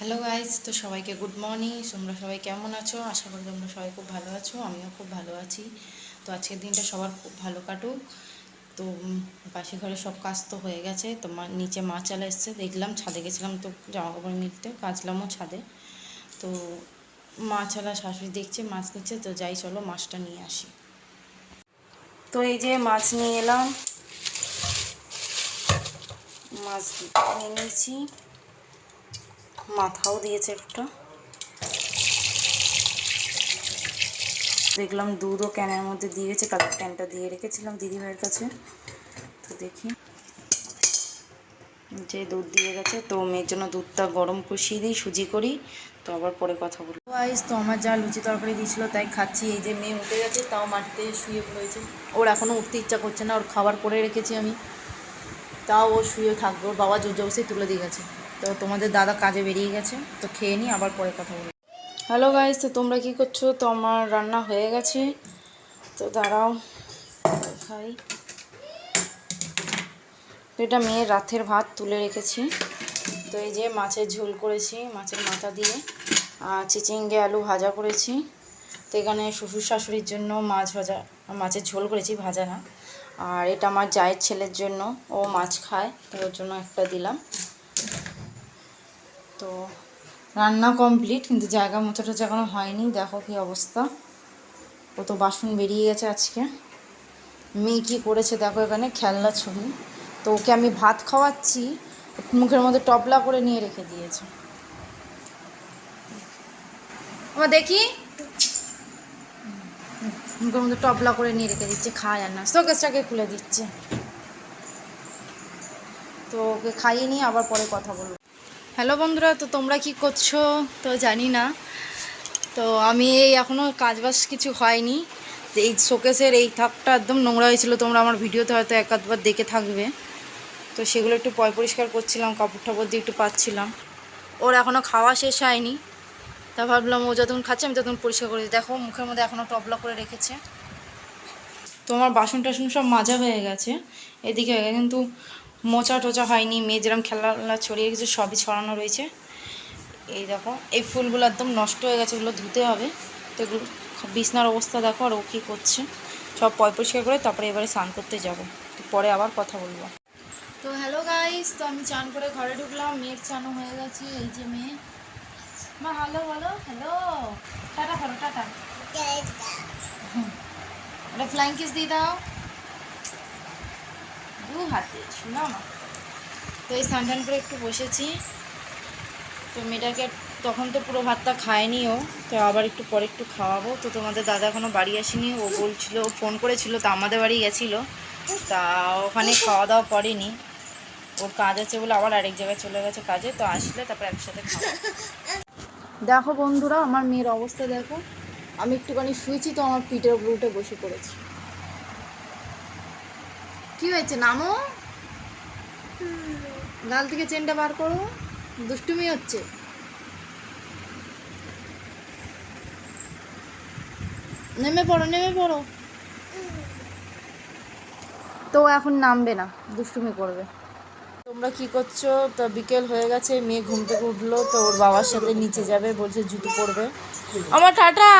Hello guys তো সবাইকে good morning তোমরা সবাই কেমন আছো? আশা করি তোমরা সবাই খুব ভালো আছো, আমিও খুব ভালো আছি। তো আজকের দিনটা সবার খুব ভালো কাটুক। তো পাশে ঘরে সব কাজ তো হয়ে গেছে। তো মা- নিচে মাছ চালা এসছে, দেখলাম ছাদে গেছিলাম তো জামা কাপড় মিলতে, কাচলামও ছাদে। তো মাছ চালা শাশুড়ি দেখছে, মাছ নিচ্ছে, তো যাই চলো মাছটা নিয়ে আসি। তো এই যে মাছ নিয়ে এলাম। মাছ নিয়ে নিয়েছি। মাথাও দিয়েছে একটা। দেখলাম দুধও ক্যানের মধ্যে দিয়ে গেছে ক্যানটা দিয়ে রেখেছিলাম দিদিভাইয়ের কাছে। তো দেখি। যে দুধ দিয়ে গেছে, তো মেয়ের জন্য দুধটা গরম কষিয়ে দিই, সুজি করি, তো আবার পরে কথা বলি আইস তো আমার যা লুচি তরকারি দিয়েছিল তাই খাচ্ছি। এই যে মেয়ে উঠে গেছে, তাও মাটিতে শুয়ে পড়েছে। ওর এখনও উঠতে ইচ্ছা করছে না, ওর খাবার করে রেখেছি আমি। তাও ও শুয়ে থাকবে, ওর বাবা জোর জবসে তুলে দিয়ে গেছে। তো তোমাদের দাদা কাজে বেরিয়ে গেছে। তো খেয়ে নিই, আবার পরে কথা বলি হ্যালো গাইস তো তোমরা কি করছ? তো আমার রান্না হয়ে গেছে। তো দাঁড়াও। খাই তো এটা মেয়ের রাতের ভাত তুলে রেখেছি। তো এই যে মাছের ঝোল করেছি, মাছের মাথা দিয়ে। আর চিচিঙ্গে আলু ভাজা করেছি। তো এখানে শ্বশুর শাশুড়ির জন্য মাছ ভাজা, মাছের ঝোল করেছি, ভাজা না। আর এটা আমার জায়ের ছেলের জন্য। ও মাছ খায়, তো ওর জন্য একটা দিলাম। তো রান্না কমপ্লিট কিন্তু জায়গা মতোটা এখনও হয়নি। দেখো কি অবস্থা। কত বাসন বেরিয়ে গেছে আজকে। মেয়ে কী করেছে দেখো এখানে খেলনা ছবি। তো ওকে আমি ভাত খাওয়াচ্ছি, মুখের মধ্যে টপলা করে নিয়ে রেখে দিয়েছে। আমার দেখি। মুখের মধ্যে টপলা করে নিয়ে রেখে দিচ্ছে, খায় আর না। শোকেসটাকে খুলে দিচ্ছে। তো ওকে খাইয়ে নিয়ে আবার পরে কথা বলব। হ্যালো বন্ধুরা, তো তোমরা কি করছ? তো জানি না। তো আমি এই এখনও কাজবাজ কিছু হয়নি। এই শোকেসের এই থাকটা একদম নোংরা হয়েছিল। তোমরা আমার ভিডিওতে হয়তো এক আধবার দেখে থাকবে। তো সেগুলো একটু পয় পরিষ্কার করছিলাম কাপড় টাপড় দিয়ে একটু পাচ্ছিলাম। ওর এখনও খাওয়া শেষ হয়নি। তা ভাবলাম ও যতক্ষণ খাচ্ছে আমি ততক্ষণ পরিষ্কার করে দেখো, মুখের মধ্যে এখনও টবলা করে রেখেছে। তোমার বাসন টাসন সব মাজা হয়ে গেছে। এদিকে কিন্তু মোচা টোচা হয়নি মেয়ে যেরকম খেলা ছড়িয়ে গেছে সবই ছড়ানো রয়েছে। এই দেখো এই ফুলগুলো একদম নষ্ট হয়ে গেছে এগুলো ধুতে হবে। তো এগুলো বিছনার অবস্থা দেখো আর ও কী করছে। সব পয় পরিষ্কার করে তারপরে এবারে স্নান করতে যাব। তো পরে আবার কথা বলব। তো হ্যালো গাইস তো আমি চান করে ঘরে ঢুকলাম মেয়ের চানও হয়ে গেছে এই যে মেয়ে। মা হ্যালো বলো হ্যালো। টাটা করো টাটা। একটা ফ্লাইং কিস দিয়ে দাও। দু হাতে শোনাও না? তো এই স্নান করে একটু বসেছি। তো মেয়েটাকে তখন তো পুরো ভাতটা খায়নি ও, তো আবার একটু পরে একটু খাওয়াবো। তো তোমাদের দাদা এখনও বাড়ি আসেনি, ও বলছিল, ও ফোন করেছিল, তা আমাদের বাড়ি গেছিল। তা ওখানে খাওয়া দাওয়া করেনি। ওর কাজ আছে বলে আবার আরেক জায়গায় চলে গেছে কাজে, তো আসলে তারপর একসাথে খাব। দেখো বন্ধুরা, আমার মেয়ের অবস্থা দেখো। আমি একটুখানি শুয়েছি, তো আমার পিঠের উপর উঠে বসে পড়েছি। কি হয়েছে নামো? গাল থেকে চেনটা বার করো। দুষ্টুমি হচ্ছে। নেমে পড়ো নেমে পড়ো। তো এখন নামবে না দুষ্টুমি করবে। তোমরা কি করছ? তো বিকেল হয়ে গেছে মেয়ে ঘুম থেকে উঠল তো ওর বাবার সাথে নিচে যাবে বলছে জুতো পরবে। আমার টাটা!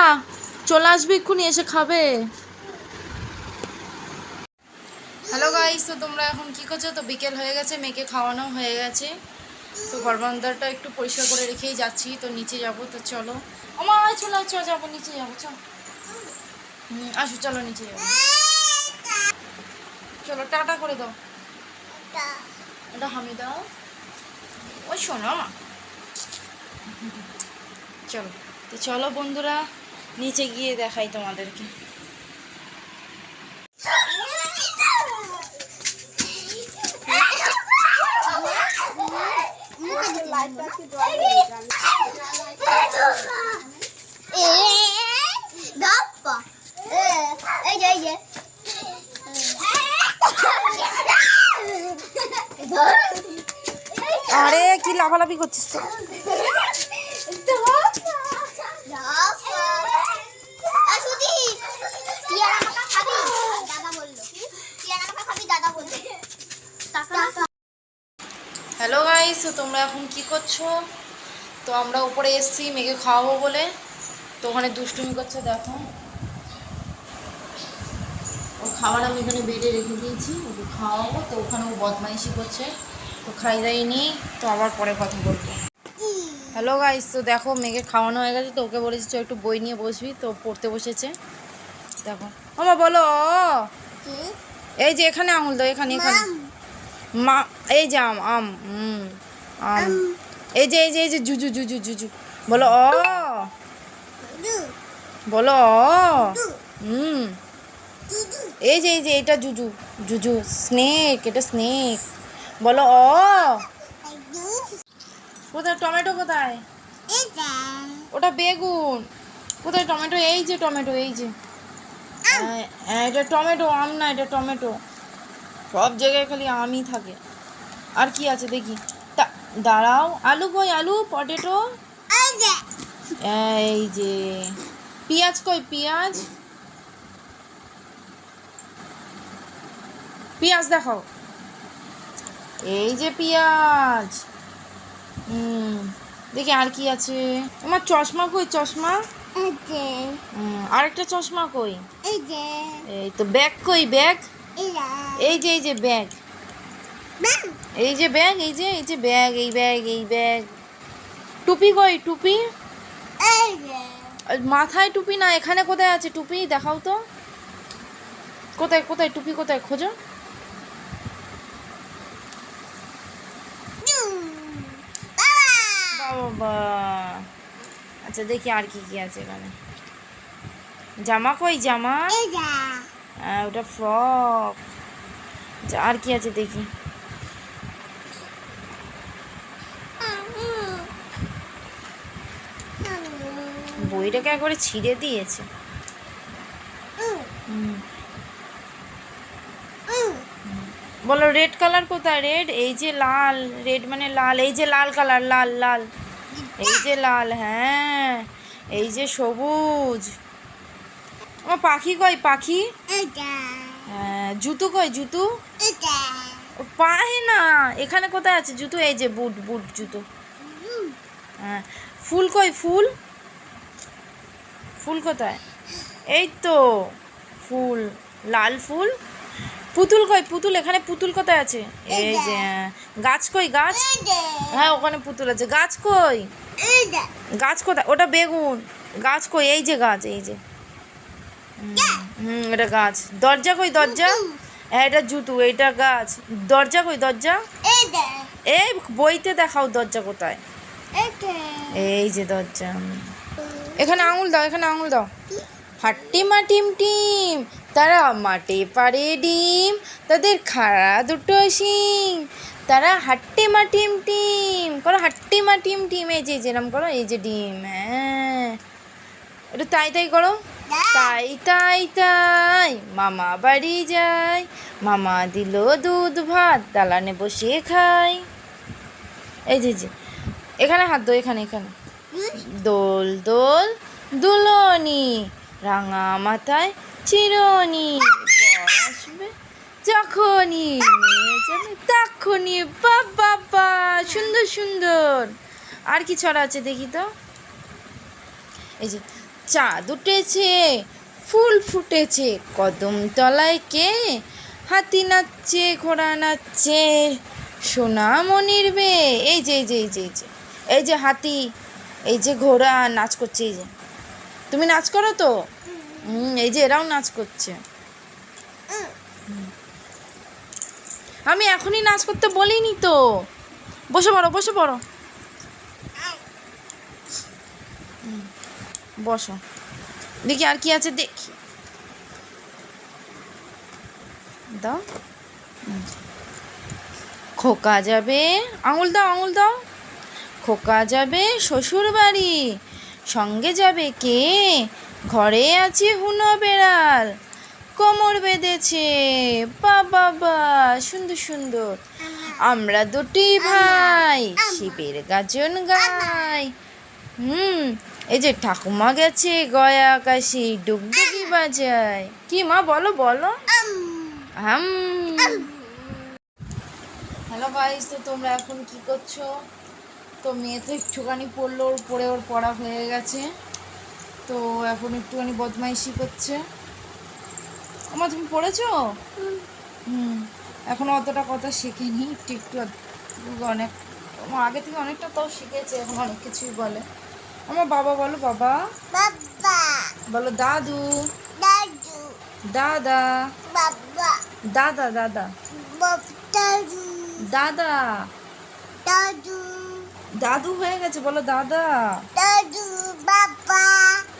চলে আসবে এক্ষুনি এসে খাবে হ্যালো গাইস তো তোমরা এখন কি করছ? তো বিকেল হয়ে গেছে, মেয়েকে খাওয়ানো হয়ে গেছে। তো গরবান্দারটা একটু পরিষ্কার করে রেখেই যাচ্ছি। তো নিচে যাব, তো চলো। আমার চলো চলো, যাব, নিচে যাব হুম, আসো, চলো, নিচে যাব। চলো, টাটা করে দাও। এটা হামি দাও। ওই শোনো, মা। চলো, তো চলো, বন্ধুরা, নিচে গিয়ে দেখাই তোমাদেরকে এই যে এই যে আরে কি লাফালাফি করছিস হ্যালো গাইস তোমরা এখন কি করছ? তো আমরা উপরে এসছি মেঘে খাওয়াবো বলে। তো ওখানে দুষ্টুমি করছে, দেখো। ও খাবার আমি এখানে বেডে রেখে দিয়েছি, ওকে খাওয়াবো। তো ওখানে ও বদমাইশি করছে। তো খাই দাই তো আবার পরে কথা বলব। হ্যালো গাইস তো দেখো মেঘে খাওয়ানো হয়ে গেছে তো ওকে বলেছি তো একটু বই নিয়ে বসবি। তো পড়তে বসেছে। দেখো। আমা বলো এই যে এখানে আঙুল দাও এখানে এখানে। মা এই যে আম আম হুম আম। এই যে এই যে এই যে জুজু জুজু জুজু। বলো অ বলো অ হুম। এই যে এই যে এটা জুজু জুজু স্নেক এটা স্নেক। বলো অ কোথায় টমেটো কোথায়? ওটা বেগুন। কোথায় টমেটো? এই যে টমেটো এই যে। হ্যাঁ, হ্যাঁ, এটা টমেটো আম না এটা টমেটো। সব জায়গায় খালি আমই থাকে। আর কি আছে দেখি? তা দাঁড়াও আলু কই? আলু পটেটো? এই যে পেঁয়াজ কই? পেঁয়াজ? পেঁয়াজ দেখাও। এই যে পেঁয়াজ। হুম দেখি আর কি আছে। আমার চশমা কই চশমা? হুম, আরেকটা চশমা কই? এই তো ব্যাগ কই ব্যাগ? এই যে এই যে ব্যাগ। এই যে ব্যাগ এই যে এই যে ব্যাগ এই ব্যাগ এই ব্যাগ। টুপি কই টুপি? আর মাথায় টুপি না এখানে কোথায় আছে টুপি? দেখাও তো। কোথায় কোথায় টুপি কোথায় খোঁজো। বাবা আচ্ছা দেখি আর কি কি আছে এখানে। জামা কই জামা? হ্যাঁ ওটা ফ্রক। আর কি আছে দেখি। বইটাকে একবারে ছিঁড়ে দিয়েছে। বলো রেড কালার কোথায়? রেড? এই যে লাল রেড মানে লাল এই যে লাল কালার লাল লাল। এই যে লাল হ্যাঁ এই যে সবুজ। ও পাখি কই পাখি? হ্যাঁ জুতো কই জুতো? ও পায়ে না। এখানে কোথায় আছে জুতো? এই যে বুট বুট জুতো। হ্যাঁ ফুল কই ফুল? ফুল কোথায়? এই তো ফুল লাল ফুল। পুতুল কই পুতুল? এখানে পুতুল কোথায় আছে? এই যে হ্যাঁ। গাছ কই গাছ? হ্যাঁ ওখানে পুতুল আছে। গাছ কই? গাছ কোথায়? ওটা বেগুন। গাছ কই? এই যে গাছ এই যে। হুম, এটা গাছ। দরজা কই? দরজা? হ্যাঁ এটা জুতো এইটা গাছ। দরজা কই? দরজা? এই বইতে দেখাও দরজা কোথায়? এই যে দরজা এখানে আঙুল দাও এখানে আঙুল দাও। হাট্টি মা টিম টিম তারা মাঠে পারে ডিম তাদের খাড়া দুটো শিং। তারা হাট্টি মা টিম টিম করো হাট্টি মা টিম টিম এই যে যেরম করো এই যে ডিম হ্যাঁ। একটু তাই তাই করো। তাই তাই তাই মামা বাড়ি যাই মামা দিল দুধ ভাত দালানে বসে খাই এই যে যে এখানে হাত দো এখানে এখানে। দোল দোল দুলনি রাঙা মাথায় চিরনি। আসবে। যখনই নিয়ে যাবে তখনই বাবা বা সুন্দর সুন্দর। আর কি ছড়া আছে দেখি তো। এই যে চাঁদ উঠেছে ফুল ফুটেছে কদম তলায় কে হাতি নাচছে ঘোড়া নাচছে সোনামণির বে এই যে এই যে এই যে এই যে এই যে হাতি এই যে ঘোড়া নাচ করছে এই যে। তুমি নাচ করো তো? হুম। এই যে এরাও নাচ করছে। আমি এখনই নাচ করতে বলিনি তো। বসে পড়ো বসে পড়ো। বসো। দেখি আর কি আছে, দেখি। দাও। খোকা যাবে। আঙুল দাও আঙুল দাও। খোকা যাবে শ্বশুর বাড়ি সঙ্গে যাবে কে? ঘরে আছে হুনো বেড়াল। কোমর বেঁধেছে। বা বাবা সুন্দর সুন্দর। আমরা দুটি ভাই, শিবের গাজন গাই। হুম, এই যে ঠাকুমা গেছে, গয়া আকাশে ডুগডুগি বাজায়। কি মা, বলো বলো। হাম হ্যালো গাইস তো তোমরা এখন কি করছ? তো মেয়ে তো একটুখানি পড়ল ওর পড়ে ওর পড়া হয়ে গেছে। তো এখন একটুখানি বদমাইশি করছে। আমার তুমি পড়েছো? হুম এখন অতটা কথা শেখেনি একটু একটু অনেক আগে থেকে অনেকটা তাও শিখেছে এখন অনেক কিছুই বলে। আমার বাবা বলো বাবা। বাবা। বলো দাদু। দাদু। দাদা। বাবা। দাদা দাদা। বাব দাদু। দাদা। দাদু দাদু হয়ে গেছে বলো দাদা। দাদু বাবা।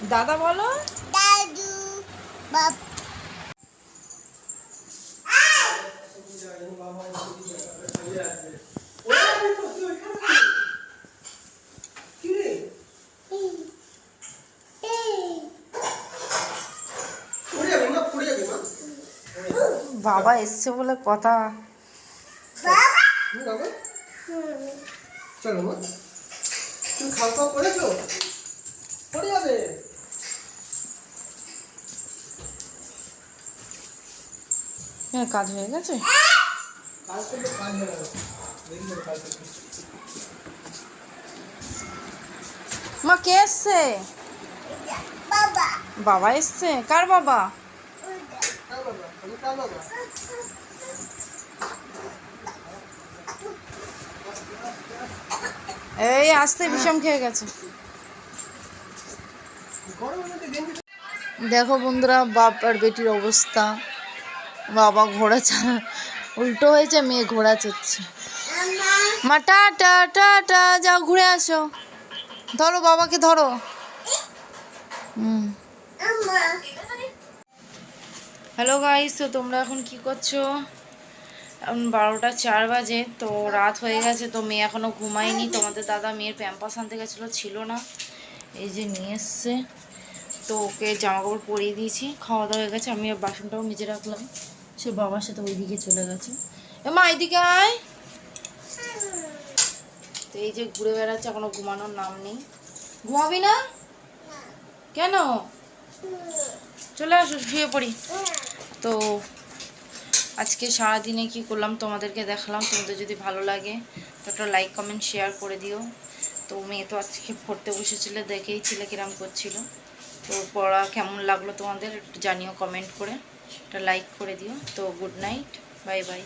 দাদা বলো। দাদু বাবা বাবা এসছে বলে কথা। চলো তুমি খাওয়া খাওয়া করেছ? পড়ে যাবে। হ্যাঁ কাজ হয়ে গেছে? কাজ করলে কাজ মা কে এসছে? বাবা। বাবা এসছে? কার বাবা কার বাবা আমি কার বাবা এই আসতে বিষম খেয়ে গেছে। দেখো বন্ধুরা, বাপ আর বেটির অবস্থা। বাবা ঘোড়া চা উল্টো হয়েছে, মেয়ে ঘোড়া চড়ছে মা টাটা টাটা যাও ঘুরে আসো। ধরো বাবাকে, ধরো। হুম। হ্যালো গাইস তো তোমরা এখন কি করছ? এখন বারোটা চার বাজে, তো রাত হয়ে গেছে, তো মেয়ে এখনও ঘুমায়নি। তোমাদের দাদা মেয়ের প্যাম্পাস আনতে গেছিল, ছিল না। এই যে নিয়ে এসছে, তো ওকে জামা কাপড় পরিয়ে দিয়েছি। খাওয়া দাওয়া হয়ে গেছে, আমি বাসনটাও মেজে রাখলাম। সে বাবার সাথে ওইদিকে চলে গেছে। মা, এদিকে আয়। তো এই যে ঘুরে বেড়াচ্ছে, এখনও ঘুমানোর নাম নেই। ঘুমাবি না? কেন? চলে আসো, শুয়ে পড়ি। তো আজকে সারাদিনে কি করলাম তোমাদেরকে দেখালাম, তোমাদের যদি ভালো লাগে তো একটা লাইক কমেন্ট শেয়ার করে দিও। তো মেয়ে তো আজকে পড়তে বসেছিল, দেখেই ছিল কিরাম করছিল। তো পড়া কেমন লাগল তোমাদের একটু জানিও কমেন্ট করে, একটা লাইক করে দিও। তো গুড নাইট বাই বাই